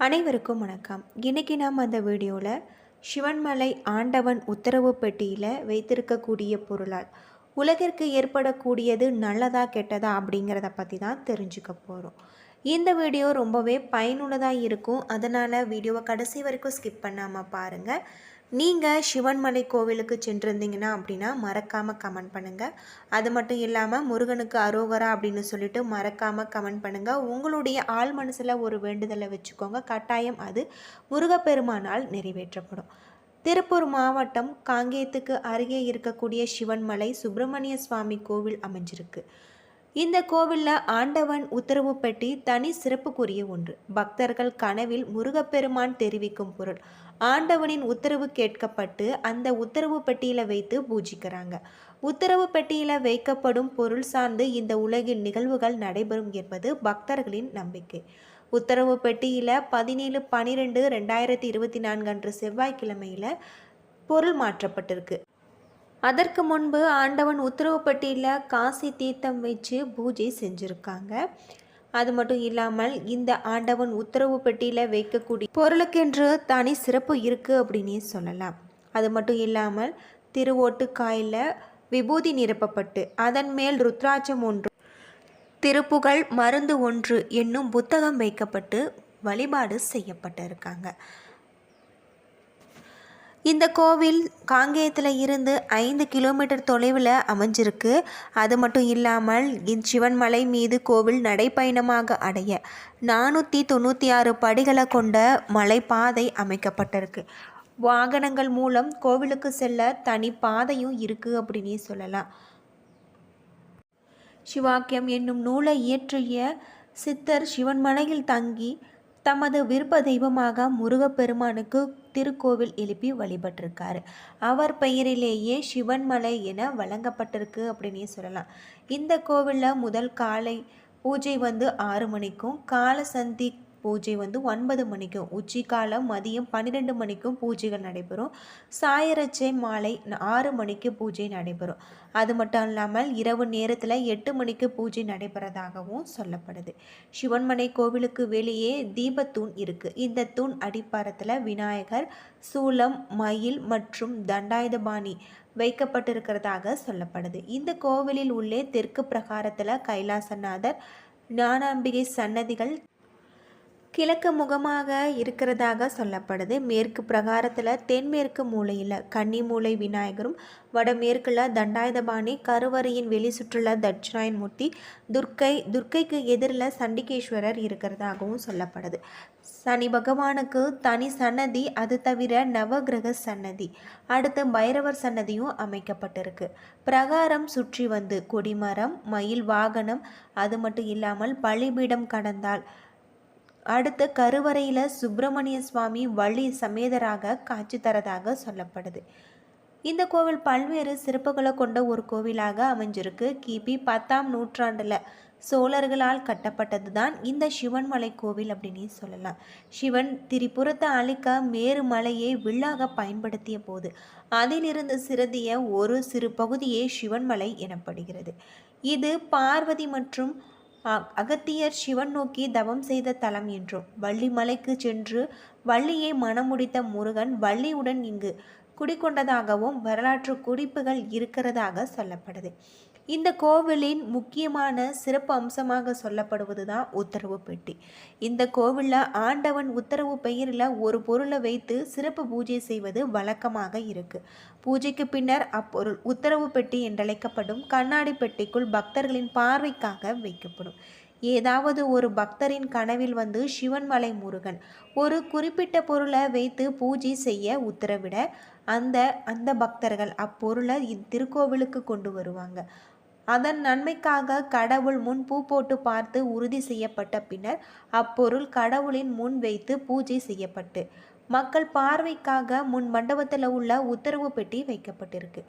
அனைவருக்கும் வணக்கம். இன்றைக்கி நாம் அந்த வீடியோவில் சிவன்மலை ஆண்டவன் உத்தரவு பெட்டியில் வைத்திருக்கக்கூடிய பொருளால் உலகிற்கு ஏற்படக்கூடியது நல்லதா கெட்டதா அப்படிங்கிறத பற்றி தான் தெரிஞ்சுக்க போகிறோம் இந்த வீடியோ ரொம்பவே பயனுள்ளதாக இருக்கும். அதனால் வீடியோவை கடைசி வரைக்கும் ஸ்கிப் பண்ணாமல் பாருங்கள் நீங்கள் சிவன்மலை கோவிலுக்கு சென்றிருந்தீங்கன்னா அப்படின்னா மறக்காமல் கமெண்ட் பண்ணுங்கள் அது மட்டும் இல்லாமல் முருகனுக்கு அரோகரா அப்படின்னு சொல்லிட்டு மறக்காமல் கமெண்ட் பண்ணுங்கள் உங்களுடைய ஆள் மனசில் ஒரு வேண்டுதலை வச்சுக்கோங்க. கட்டாயம் அது முருகப்பெருமானால் நிறைவேற்றப்படும். திருப்பூர் மாவட்டம் காங்கேயத்துக்கு அருகே இருக்கக்கூடிய சிவன்மலை சுப்பிரமணிய சுவாமி கோவில் அமைஞ்சிருக்கு. இந்த கோவிலில் ஆண்டவன் உத்தரவு பெட்டி தனி சிறப்புக்குரிய ஒன்று. பக்தர்கள் கனவில் முருகப்பெருமான் தெரிவிக்கும் பொருள். ஆண்டவனின் உத்தரவு கேட்கப்பட்டு அந்த உத்தரவு பெட்டியில் வைத்து பூஜிக்கிறாங்க. உத்தரவு பெட்டியில் வைக்கப்படும் பொருள் சார்ந்து இந்த உலகின் நிகழ்வுகள் நடைபெறும் என்பது பக்தர்களின் நம்பிக்கை. உத்தரவு பெட்டியில் பதினேழு பனிரெண்டு ரெண்டாயிரத்தி இருபத்தி நான்கு அன்று செவ்வாய்க்கிழமையில் பொருள் மாற்றப்பட்டிருக்கு. அதற்கு முன்பு ஆண்டவன் உத்தரவு பெட்டியில் காசி தீர்த்தம் வச்சு பூஜை செஞ்சுருக்காங்க. அது மட்டும் இல்லாமல் இந்த ஆண்டவன் உத்தரவு பெட்டியில் வைக்கக்கூடிய பொருளுக்கென்று தனி சிறப்பு இருக்குது அப்படின்னே சொல்லலாம். அது மட்டும் இல்லாமல் திருவோட்டுக்காயில் விபூதி நிரப்பப்பட்டு அதன் மேல் ருத்ராட்சம் ஒன்று திருப்புகழ் மருந்து ஒன்று என்னும் புத்தகம் வைக்கப்பட்டு வழிபாடு செய்யப்பட்டிருக்காங்க. இந்த கோவில் காங்கேயத்தில் இருந்து ஐந்து கிலோமீட்டர் தொலைவில் அமைஞ்சிருக்கு. அது மட்டும் இல்லாமல் இச்சிவன் சிவன்மலை மீது கோவில் நடைப்பயணமாக அடைய நானூற்றி தொண்ணூற்றி ஆறு படிகளை கொண்ட மலைப்பாதை அமைக்கப்பட்டிருக்கு. வாகனங்கள் மூலம் கோவிலுக்கு செல்ல தனி பாதையும் இருக்குது அப்படின்னே சொல்லலாம். சிவாக்கியம் என்னும் நூலை இயற்றிய சித்தர் சிவன்மலையில் தங்கி தமது விருப்ப தெய்வமாக முருகப்பெருமானுக்கு திருக்கோவில் எழுப்பி வழிபட்டிருக்காரு. அவர் பெயரிலேயே சிவன்மலை என வழங்கப்பட்டிருக்கு அப்படின்னே சொல்லலாம். இந்த கோவிலில் முதல் காலை பூஜை வந்து ஆறு மணிக்கும் கால சந்தி பூஜை வந்து ஒன்பது மணிக்கும் உச்சிக்காலம் மதியம் பன்னிரெண்டு மணிக்கும் பூஜைகள் நடைபெறும். சாயரச்சை மாலை ஆறு மணிக்கு பூஜை நடைபெறும். அது மட்டும் இல்லாமல் இரவு நேரத்தில் எட்டு மணிக்கு பூஜை நடைபெறதாகவும் சொல்லப்படுது. சிவன்மனை கோவிலுக்கு வெளியே தீபத்தூண் இருக்குது இந்த தூண் அடிப்பாரத்தில் விநாயகர் சூலம் மயில் மற்றும் தண்டாயுதபாணி வைக்கப்பட்டிருக்கிறதாக சொல்லப்படுது. இந்த கோவிலில் உள்ளே தெற்கு பிரகாரத்தில் கைலாசநாதர் ஞானாம்பிகை சன்னதிகள் கிழக்கு முகமாக இருக்கிறதாக சொல்லப்படுது. மேற்கு பிரகாரத்தில் தென்மேற்கு மூலையில் கன்னி மூலை விநாயகரும் வடமேற்கில் தண்டாயுதபாணி கருவறையின் வெளி சுற்றுலா தட்சிணாயன்மூர்த்தி துர்க்கை துர்க்கைக்கு எதிரில் சண்டிகேஸ்வரர் இருக்கிறதாகவும் சொல்லப்படுது. சனி பகவானுக்கு தனி சன்னதி அது தவிர நவகிரக சன்னதி. அடுத்து பைரவர் சன்னதியும் அமைக்கப்பட்டிருக்கு. பிரகாரம் சுற்றி வந்து கொடிமரம் மயில் வாகனம் அது மட்டும் இல்லாமல் பள்ளிபீடம் கடந்தால் அடுத்த கருவறையில் சுப்பிரமணிய சுவாமி வள்ளி சமேதராக காட்சி தரதாக சொல்லப்படுது. இந்த கோவில் பல்வேறு சிறப்புகளை கொண்ட ஒரு கோவிலாக அமைஞ்சிருக்கு. கிபி பத்தாம் நூற்றாண்டில் சோழர்களால் கட்டப்பட்டது தான் இந்த சிவன்மலை கோவில் அப்படின்னு சொல்லலாம். சிவன் திரிபுரத்தை அழிக்க மேரு மலையை வில்லாக பயன்படுத்திய போது அதிலிருந்து சிறந்திய ஒரு சிறு பகுதியே சிவன்மலை எனப்படுகிறது. இது பார்வதி மற்றும் அகத்தியர் சிவன் நோக்கி தவம் செய்த தலம் என்றும் வள்ளிமலைக்கு சென்று வள்ளியை மணமுடித்த முருகன் வள்ளியுடன் இங்கு குடிக்கொண்டதாகவும் வரலாற்று குறிப்புகள் இருக்கிறதாக சொல்லப்படுது. இந்த கோவிலின் முக்கியமான சிறப்பு அம்சமாக சொல்லப்படுவது தான் உத்தரவு பெட்டி. இந்த கோவிலில் ஆண்டவன் உத்தரவு பெயரில் ஒரு பொருளை வைத்து சிறப்பு பூஜை செய்வது வழக்கமாக இருக்குது பூஜைக்கு பின்னர் அப்பொருள் உத்தரவு பெட்டி என்றழைக்கப்படும் கண்ணாடி பெட்டிக்குள் பக்தர்களின் பார்வைக்காக வைக்கப்படும். ஏதாவது ஒரு பக்தரின் கனவில் வந்து சிவன்மலை முருகன். ஒரு குறிப்பிட்ட பொருளை வைத்து பூஜை செய்ய உத்தரவிட அந்த அந்த பக்தர்கள் அப்பொருளை இத்திருக்கோவிலுக்கு கொண்டு வருவாங்க. அதன் நன்மைக்காக கடவுள் முன் பூ போட்டு பார்த்து உறுதி செய்யப்பட்ட பின்னர் அப்பொருள் கடவுளின் முன் வைத்து பூஜை செய்யப்பட்டு மக்கள் பார்வைக்காக முன் மண்டபத்தில் உள்ள உத்தரவு பெட்டி வைக்கப்பட்டிருக்கு.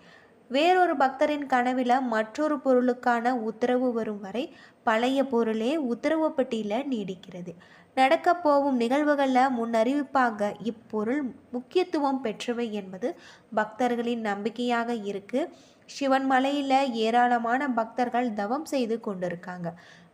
வேறொரு பக்தரின் கனவில் மற்றொரு பொருளுக்கான உத்தரவு வரும் வரை பழைய பொருளே உத்தரவு பெட்டியில் நீடிக்கிறது. நடக்க போகும் நிகழ்வுகளில் முன்னறிவிப்பாக இப்பொருள் முக்கியத்துவம் பெற்றவை என்பது பக்தர்களின் நம்பிக்கையாக இருக்கு. சிவன் மலையில் ஏராளமான பக்தர்கள் தவம் செய்து கொண்டிருக்காங்க.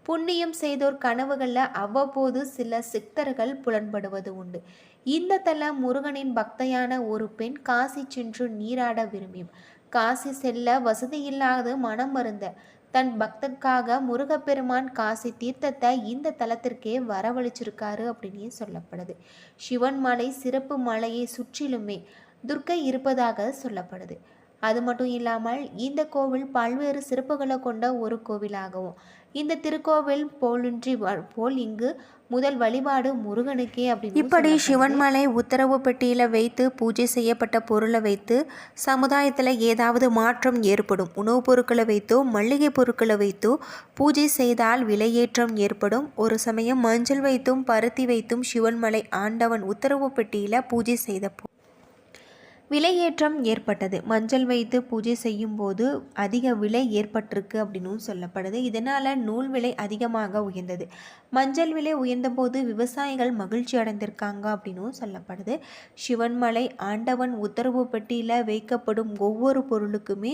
புண்ணியம் செய்தோர் கனவுகளில் அவ்வப்போது சில சித்தர்கள் புலன்படுவது உண்டு. இந்த தல முருகனின் பக்தையான ஒரு பெண் காசி சென்று நீராட விரும்பியும் காசி செல்ல வசதியில்லாது மனம் மருந்த தன் பக்தக்காக முருகப்பெருமான் காசி தீர்த்தத்தை இந்த தலத்திற்கே வரவழைச்சிருக்காரு அப்படின்னு சொல்லப்படுது. சிவன் மலை சிறப்பு மலையை சுற்றிலுமே துர்க்கை இருப்பதாக சொல்லப்படுது. அது மட்டும் இல்லாமல் இந்த கோவில் பல்வேறு சிறப்புகளை கொண்ட ஒரு கோவிலாகவும் இந்த திருக்கோவில் போலின்றி வ- போல் இங்கு முதல் வழிபாடு முருகனுக்கே அப்படின்னு இப்படி. சிவன்மலை உத்தரவு பெட்டியில் வைத்து பூஜை செய்யப்பட்ட பொருளை வைத்து சமுதாயத்தில் ஏதாவது மாற்றம் ஏற்படும் உணவுப் பொருட்களை வைத்தோ மளிகை பொருட்களை வைத்தோ பூஜை செய்தால் விலையேற்றம் ஏற்படும் ஒரு சமயம் மஞ்சள் வைத்தும் பருத்தி வைத்தும் சிவன்மலை ஆண்டவன் உத்தரவு பெட்டியில் பூஜை செய்த போ- விலையேற்றம் ஏற்பட்டது. மஞ்சள் வைத்து பூஜை செய்யும் போது அதிக விலை ஏற்பட்டிருக்கு அப்படின்னும் சொல்லப்படுது. இதனால் நூல் விலை அதிகமாக உயர்ந்தது. மஞ்சள் விலை உயர்ந்தபோது விவசாயிகள் மகிழ்ச்சி அடைந்திருக்காங்க அப்படின்னும் சொல்லப்படுது. சிவன்மலை ஆண்டவன் உத்தரவு பெட்டியில் வைக்கப்படும் ஒவ்வொரு பொருளுக்குமே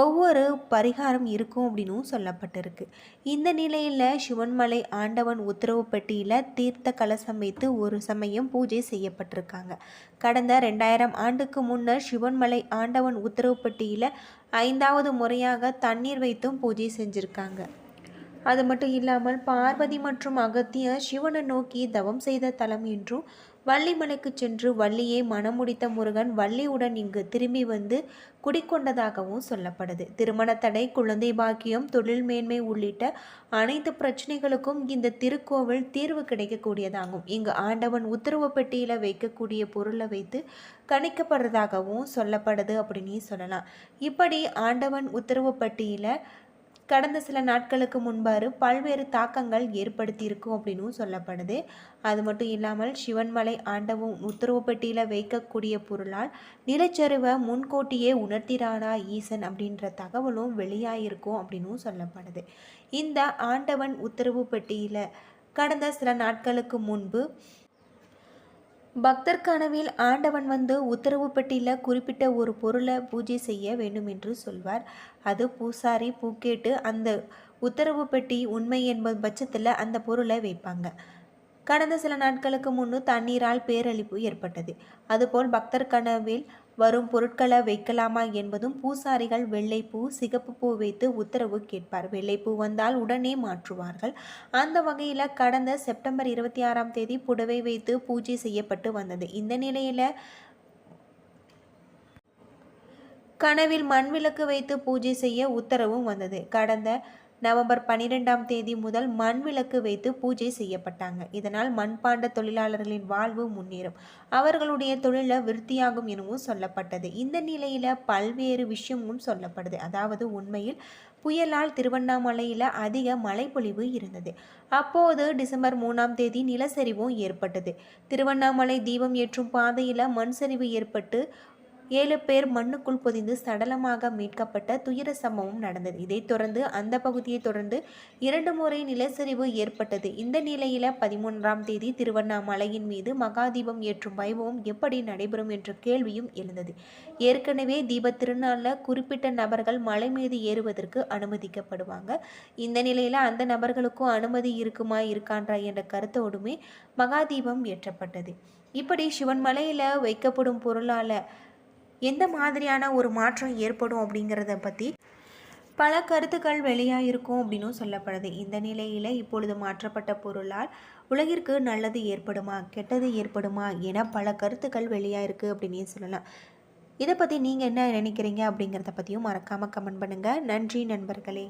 ஒவ்வொரு பரிகாரம் இருக்கும் அப்படின்னும் சொல்லப்பட்டிருக்கு. இந்த நிலையில் சிவன்மலை ஆண்டவன் உத்தரவு பெட்டியில் தீர்த்த கலசம் வைத்து ஒரு சமயம் பூஜை செய்யப்பட்டிருக்காங்க. கடந்த ரெண்டாயிரம் ஆண்டுக்கு முன்னர் சிவன்மலை ஆண்டவன் உத்தரவு பெட்டியில் ஐந்தாவது முறையாக தண்ணீர் வைத்தும் பூஜை செஞ்சுருக்காங்க. அது மட்டும் இல்லாமல் பார்வதி மற்றும் அகத்திய சிவனை நோக்கி தவம் செய்த தலம் என்றும் வள்ளிமலைக்கு சென்று வள்ளியை மணமுடித்த முருகன் வள்ளியுடன் இங்கு திரும்பி வந்து குடிக்கொண்டதாகவும் சொல்லப்படுது. திருமண தடை குழந்தை பாக்கியம் தொழில் மேன்மை உள்ளிட்ட அனைத்து பிரச்சனைகளுக்கும் இந்த திருக்கோவில் தீர்வு கிடைக்கக்கூடியதாகும். இங்கு ஆண்டவன் உத்தரவு பெட்டியில் வைக்கக்கூடிய பொருளை வைத்து கணிக்கப்படுறதாகவும் சொல்லப்படுது அப்படின்னு சொல்லலாம். இப்படி ஆண்டவன் உத்தரவு பெட்டியில் கடந்த சில நாட்களுக்கு முன்பாறு பல்வேறு தாக்கங்கள் ஏற்படுத்தியிருக்கும் அப்படின்னும் சொல்லப்படுது. அது மட்டும் இல்லாமல் சிவன்மலை ஆண்டவும் உத்தரவு பெட்டியில் வைக்கக்கூடிய பொருளால் நிலச்சரிவை முன்கூட்டியே உணர்த்திறானா ஈசன் அப்படின்ற தகவலும் வெளியாயிருக்கும் அப்படின்னும் சொல்லப்படுது. இந்த ஆண்டவன் உத்தரவு பெட்டியில் கடந்த சில நாட்களுக்கு முன்பு பக்தர் கனவில் ஆண்டவன் வந்து உத்தரவு பெட்டியில் குறிப்பிட்ட ஒரு பொருளை பூஜை செய்ய வேண்டும் என்று சொல்வார். அது பூசாரி பூ கேட்டு அந்த உத்தரவு பெட்டி உண்மை என்பது பட்சத்தில் அந்த பொருளை வைப்பாங்க. கடந்த சில நாட்களுக்கு முன்னு தண்ணீரால் பேரழிப்பு ஏற்பட்டது. அதுபோல் பக்தர் கனவில் வரும் பொருட்களை வைக்கலாமா என்பதும் பூசாரிகள் வெள்ளைப்பூ சிகப்பு பூ வைத்து உத்தரவு கேட்பார். வெள்ளைப்பூ வந்தால் உடனே மாற்றுவார்கள். அந்த வகையில் கடந்த செப்டம்பர் இருபத்தி ஆறாம் தேதி புடவை வைத்து பூஜை செய்யப்பட்டு வந்தது. இந்த நிலையில் கனவில் மண் விளக்கு வைத்து பூஜை செய்ய உத்தரவும் வந்தது. கடந்த நவம்பர் பன்னிரெண்டாம் தேதி முதல் மண் விளக்கு வைத்து பூஜை செய்யப்பட்டாங்க. இதனால் மண்பாண்ட தொழிலாளர்களின் வாழ்வு முன்னேறும். அவர்களுடைய தொழில விருத்தியாகும் எனவும் சொல்லப்பட்டது. இந்த நிலையில பல்வேறு விஷயமும் சொல்லப்படுது. அதாவது உண்மையில் புயலால் திருவண்ணாமலையில் அதிக மழைப்பொழிவு இருந்தது. அப்போது டிசம்பர் மூணாம் தேதி நிலச்சரிவும் ஏற்பட்டது. திருவண்ணாமலை தீபம் ஏற்றும் பாதையில் மண் சரிவு ஏற்பட்டு ஏழு பேர் மண்ணுக்குள் பொதிந்து சடலமாக மீட்கப்பட்ட துயர சம்பவம் நடந்தது. இதைத் தொடர்ந்து அந்த பகுதியை தொடர்ந்து இரண்டு முறை நிலச்சரிவு ஏற்பட்டது. இந்த நிலையில பதிமூன்றாம் தேதி திருவண்ணாமலையின் மீது மகாதீபம் ஏற்றும் வைபவம் எப்படி நடைபெறும் என்ற கேள்வியும் எழுந்தது. ஏற்கனவே தீப திருநாளில் குறிப்பிட்ட நபர்கள் மலை மீது ஏறுவதற்கு அனுமதிக்கப்படுவாங்க. இந்த நிலையில அந்த நபர்களுக்கும் அனுமதி இருக்குமா இருக்கான்றா என்ற கருத்தோடுமே மகாதீபம் ஏற்றப்பட்டது. இப்படி சிவன் மலையில் வைக்கப்படும் பொருளால் எந்த மாதிரியான ஒரு மாற்றம் ஏற்படும் அப்படிங்கிறத பற்றி பல கருத்துக்கள் வெளியாக இருக்கும் அப்படின்னும் சொல்லப்படுது. இந்த நிலையில் இப்பொழுது மாற்றப்பட்ட பொருளால் உலகிற்கு நல்லது ஏற்படுமா கெட்டது ஏற்படுமா என பல கருத்துக்கள் வெளியாக இருக்குது அப்படின்னு சொல்லலாம். இதை பற்றி நீங்கள் என்ன நினைக்கிறீங்க அப்படிங்கிறத பற்றியும் மறக்காமல் கமெண்ட் பண்ணுங்கள் நன்றி நண்பர்களே.